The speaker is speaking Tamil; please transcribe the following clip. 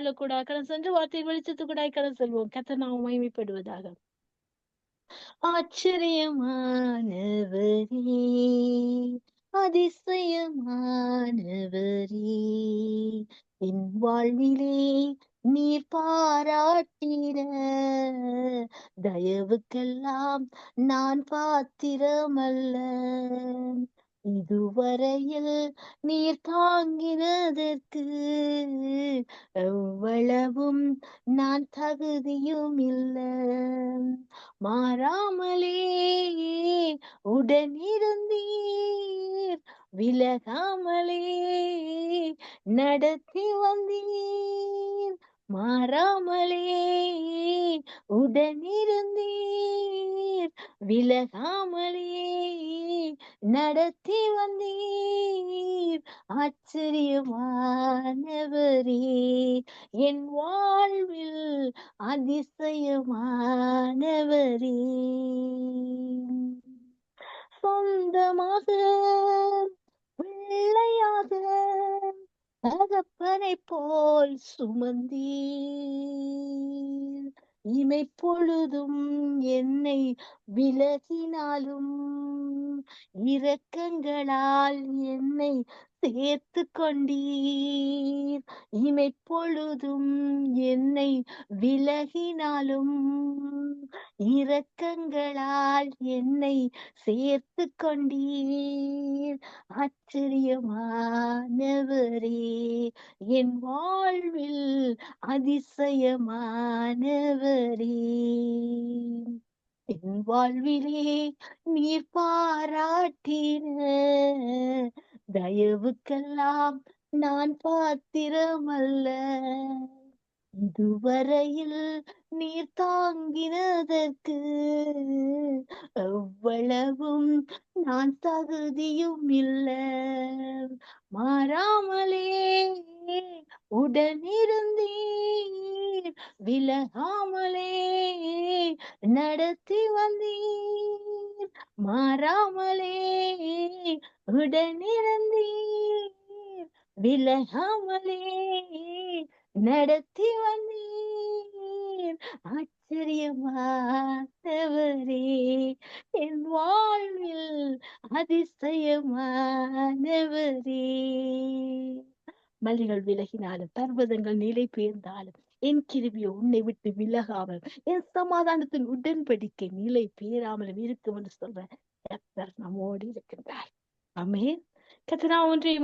வாழக்கூடாது கடன் சென்று வார்த்தை வெளிச்சத்துக்கூடாய் கடன் செல்வோம். கத்த நாம் மகிமைப்படுவதாக. ஆச்சரியமானவரே அதிசயமானவரே என் வாழ்விலே நீர் பாராட்டின தயவுக்கெல்லாம் நான் பாத்திரமல்ல. இதுவரையில் நீர் தாங்கினதற்கு எவ்வளவும் நான் தகுதியும் இல்லை. மாறாமலே உடனிருந்தீர் விலகாமலே நடத்தி வந்தீர். மாறாமலே உடனிருந்தீர் விலகாமலே நடத்தி வந்தீர். ஆச்சரியமானவரே என் வாழ்வில் அதிசயமானவரே. சொந்தமாக பிள்ளையாக தகப்பனை போல் சுமந்தீர். இமைப்பொழுதும் என்னை விலகினாலும் இரக்கங்களால் என்னை சேர்த்து கொண்டீர். இமைப்பொழுதும் என்னை விலகினாலும் இரக்கங்களால் என்னை சேர்த்து கொண்டீர். ஆச்சரியமானவரே என் வாழ்வில் அதிசயமானவரே. என் வாழ்விலே நீர் பாராட்டின தயவுக்கெல்லாம் நான் பாத்திரமல்ல. இதுவரையில் நீர் தாங்கினதற்கு எவ்வளவும் நான் தகுதியும் இல்ல. மாறாமலே உடனே விலகாமலே நடத்தி வந்தீர். மாறாமலே உடனிருந்தீர். விலகாமலே நடத்தி வந்தீர். ஆச்சரியமானவரே என் வாழ்வில் அதிசயமானவரே. மலைகள் விலகினாலும் பர்வதங்கள் நிலை பெயர்ந்தாலும் என் கிருவியோ உன்னை விட்டு விலகாமல் என் சமாதானத்தின் உடன்படிக்கை நிலை பெயராமலும் இருக்கும் என்று சொல்ற கர்த்தர் நம்மோடு இருக்கின்றார். அமே கத்தனா ஒன்றை